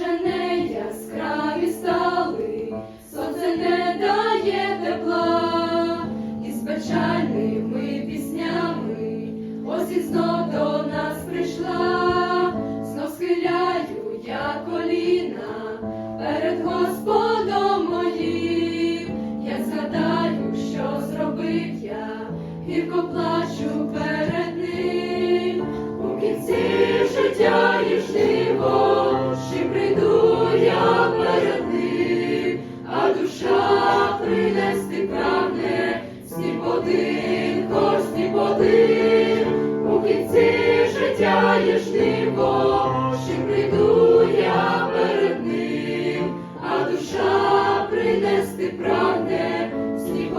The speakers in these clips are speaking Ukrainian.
вже не яскраві стали, сонце не дає тепла, і з печальними піснями осінь знов до нас прийшла, знов схиляю я коліна перед Господом моїм, я згадаю, що зробив я, гірко плачу перед ним, у кінці життя і жниво, прийду я перед ним, а душа принести прагне, сніп один, хоч у кінці життя є жниво, чи прийду я перед ним, а душа принести прагне, сніп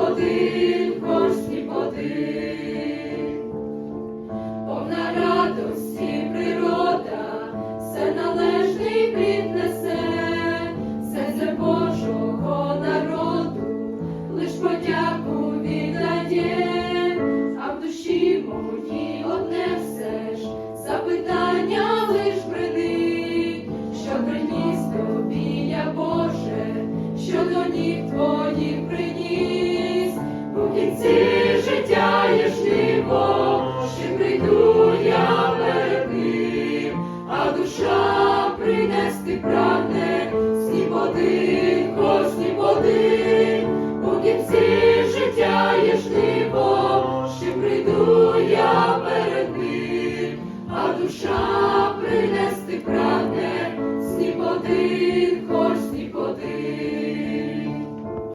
подяку віддає, а в душі моїй одне все ж запитання лиш брини, що приніс тобі я Боже, що до ніг твоїх приніс, у кінці життя є жниво, ще прийду я перед ним, а душа принести прагне, сніп один, хоч сніп